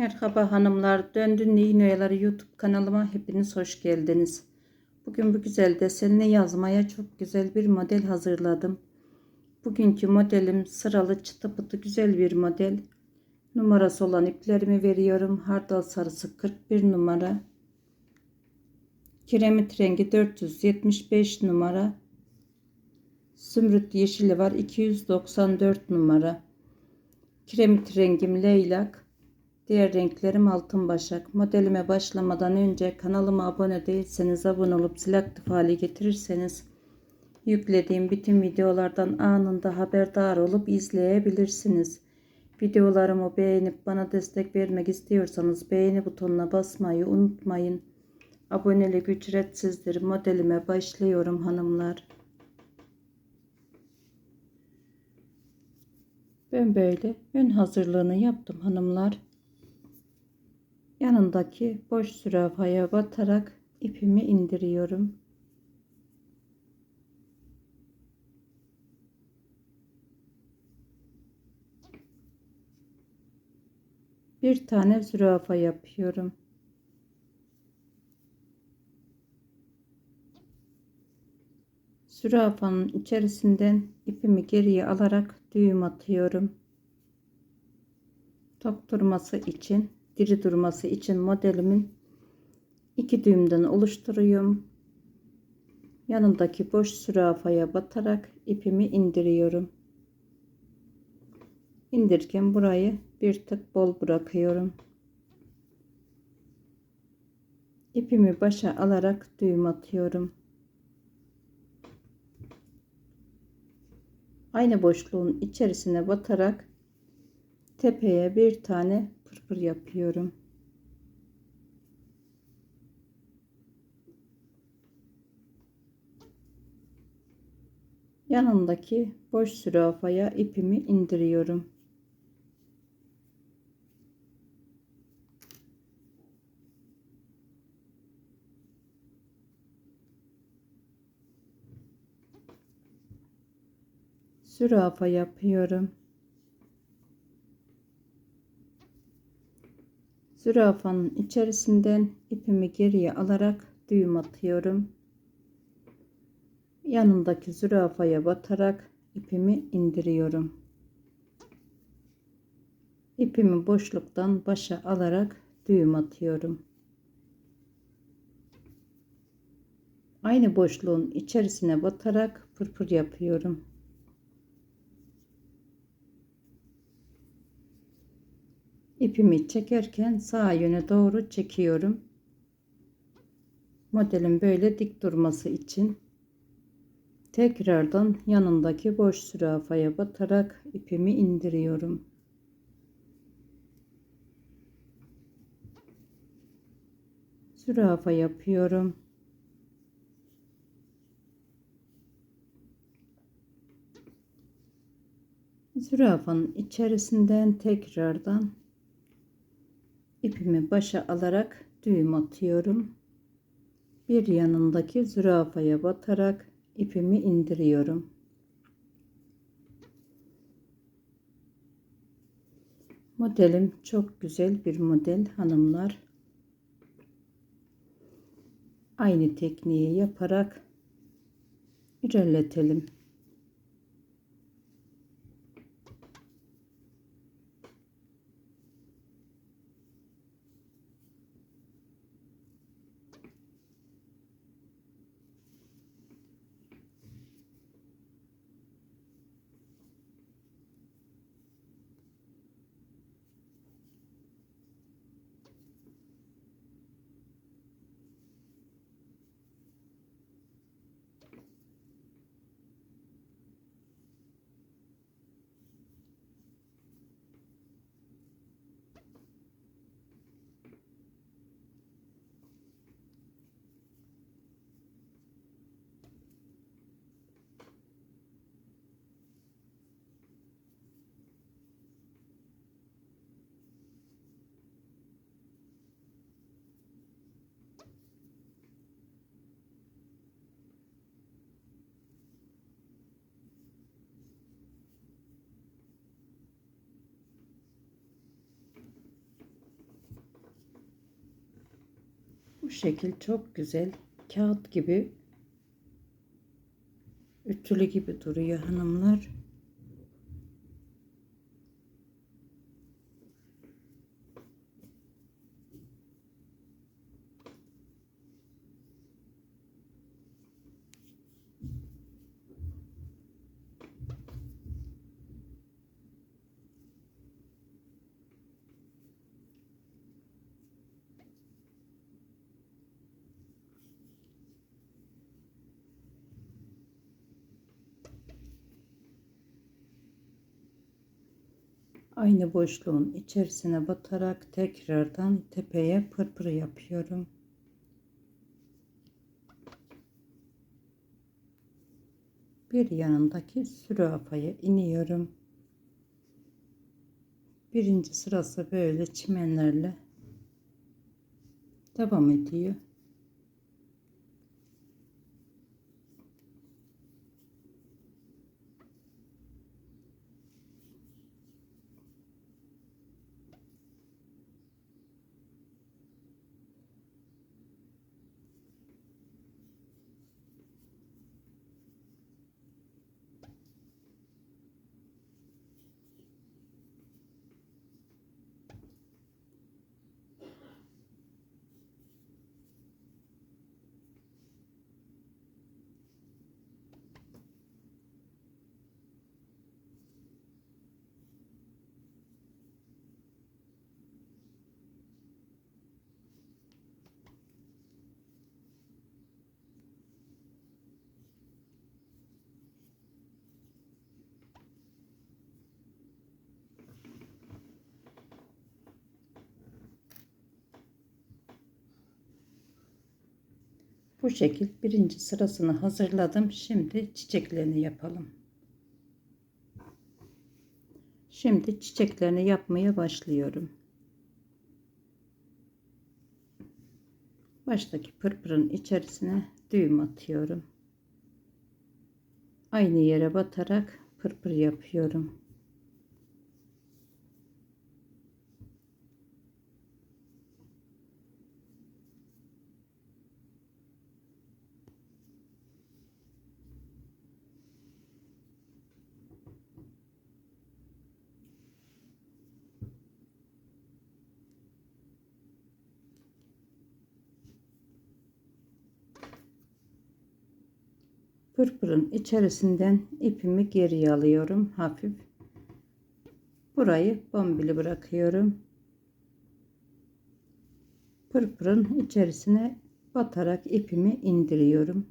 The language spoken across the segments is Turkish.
Merhaba hanımlar, Döndün Neyin Oyaları YouTube kanalıma hepiniz hoş geldiniz. Bugün bu güzel desenli yazmaya çok güzel bir model hazırladım. Bugünkü modelim sıralı çıtı pıtı güzel bir model. Numarası olan iplerimi veriyorum. Hardal sarısı 41 numara. Kiremit rengi 475 numara. Zümrüt yeşili var 294 numara. Kiremit rengim leylak. Diğer renklerim altın başak. Modelime başlamadan önce kanalıma abone değilseniz abone olup zil aktif hale getirirseniz yüklediğim bütün videolardan anında haberdar olup izleyebilirsiniz. Videolarımı beğenip bana destek vermek istiyorsanız beğeni butonuna basmayı unutmayın. Abonelik ücretsizdir. Modelime başlıyorum hanımlar. Ben böyle ön hazırlığını yaptım hanımlar. Yanındaki boş zürafaya batarak ipimi indiriyorum. Bir tane zürafa yapıyorum. Zürafanın içerisinden ipimi geriye alarak düğüm atıyorum. Tok durması için, diri durması için modelimin iki düğümden oluşturuyorum. Yanındaki boş zürafaya batarak ipimi indiriyorum. İndirken burayı bir tık bol bırakıyorum. İpimi başa alarak düğüm atıyorum. Aynı boşluğun içerisine batarak tepeye bir tane pırpır yapıyorum. Yanındaki boş zürafaya ipimi indiriyorum. zürafa yapıyorum. Zürafanın içerisinden ipimi geriye alarak düğüm atıyorum. Yanındaki zürafaya batarak ipimi indiriyorum. İpimi boşluktan başa alarak düğüm atıyorum. Aynı boşluğun içerisine batarak pırpır yapıyorum. İpimi çekerken sağ yöne doğru çekiyorum. Modelin böyle dik durması için tekrardan yanındaki boş zürafaya batarak ipimi indiriyorum. Zürafa yapıyorum. Zürafanın içerisinden tekrardan ipimi başa alarak düğüm atıyorum. Bir yanındaki zürafaya batarak ipimi indiriyorum. Modelim çok güzel bir model hanımlar. Aynı tekniği yaparak ilerletelim. Bu şekil çok güzel. Kağıt gibi ütülü gibi duruyor hanımlar. Aynı boşluğun içerisine batarak tekrardan tepeye pırpır yapıyorum. Bir yanındaki zürafaya iniyorum. Birinci sırası böyle çimenlerle devam ediyor. Bu şekil birinci sırasını hazırladım. Şimdi çiçeklerini yapalım. Şimdi çiçeklerini yapmaya başlıyorum. Baştaki pırpırın içerisine düğüm atıyorum. Aynı yere batarak pırpır yapıyorum. Pırpırın içerisinden ipimi geriye alıyorum hafif. Burayı bombili bırakıyorum. Pırpırın içerisine batarak ipimi indiriyorum.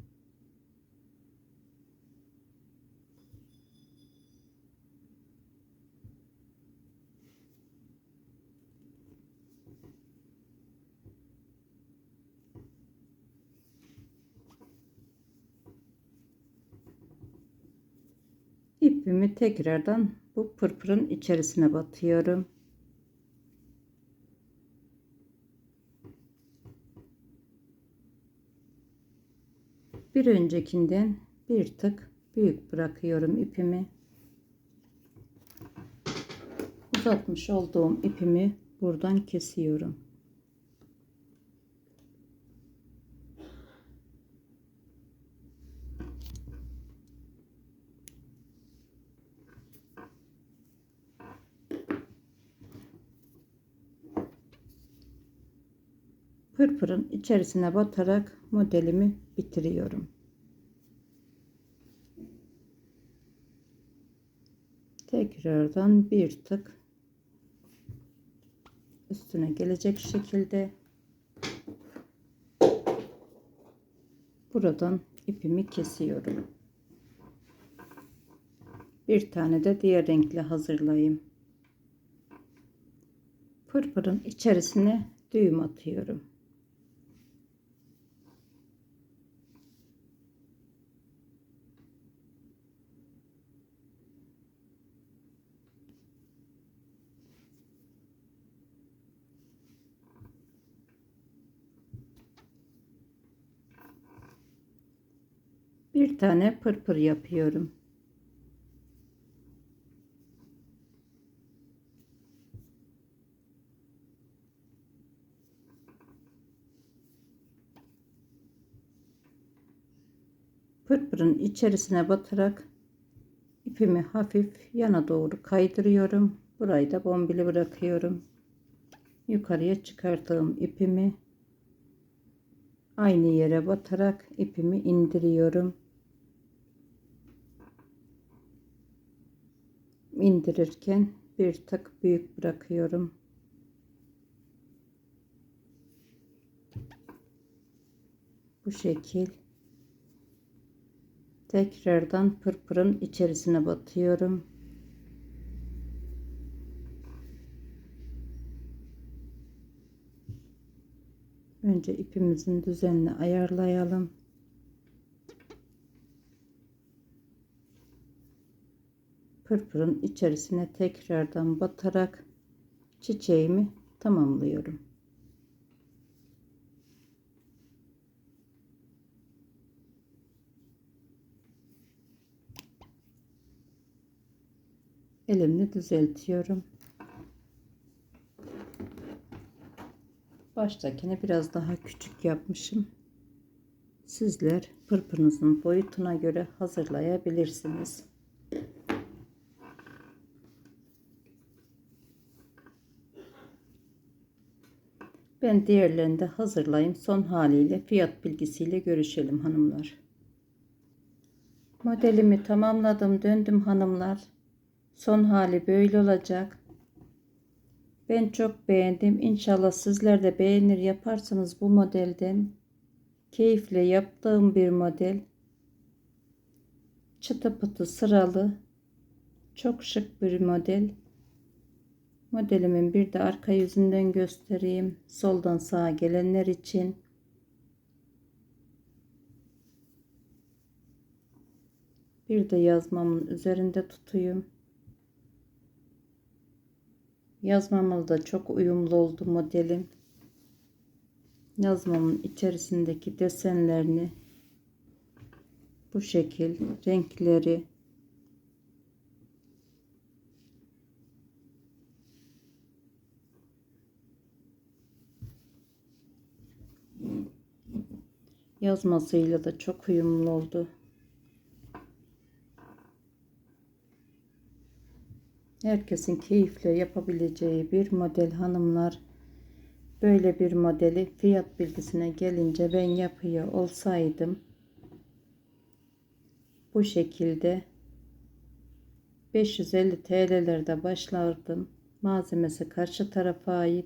İpimi tekrardan bu pırpırın içerisine batıyorum. Bir öncekinden bir tık büyük bırakıyorum ipimi. Uzatmış olduğum ipimi buradan kesiyorum. Pırpırın içerisine batarak modelimi bitiriyorum. Tekrardan bir tık üstüne gelecek şekilde buradan ipimi kesiyorum. Bir tane de diğer renkle hazırlayayım. Pırpırın içerisine düğüm atıyorum. bir tane pırpır yapıyorum. Pırpırın içerisine batarak ipimi hafif yana doğru kaydırıyorum. Burayı da bombili bırakıyorum. Yukarıya çıkardığım ipimi aynı yere batarak ipimi indiriyorum. İndirirken bir tık büyük bırakıyorum. Bu şekil tekrardan pırpırın içerisine batıyorum. Önce ipimizin düzenini ayarlayalım. Pırpırın içerisine tekrardan batarak çiçeğimi tamamlıyorum. Elimle düzeltiyorum. Baştakini biraz daha küçük yapmışım. Sizler pırpırınızın boyutuna göre hazırlayabilirsiniz. Ben diğerlerini de hazırlayayım. Son haliyle fiyat bilgisiyle görüşelim hanımlar. Modelimi tamamladım. Döndüm hanımlar. Son hali böyle olacak. Ben çok beğendim. İnşallah sizler de beğenir yaparsanız bu modelden. Keyifle yaptığım bir model. Çıtı pıtı sıralı. Çok şık bir model. Modelimin bir de arka yüzünden göstereyim. Soldan sağa gelenler için. Bir de yazmamın üzerinde tutuyum. Yazmamız da çok uyumlu oldu modelim. Yazmamın içerisindeki desenlerini bu şekil renkleri yazmasıyla da çok uyumlu oldu. Herkesin keyifle yapabileceği bir model hanımlar. Böyle bir modeli fiyat bilgisine gelince ben yapıyor olsaydım bu şekilde 550 TL'lerde başlardım. Malzemesi karşı tarafa ait.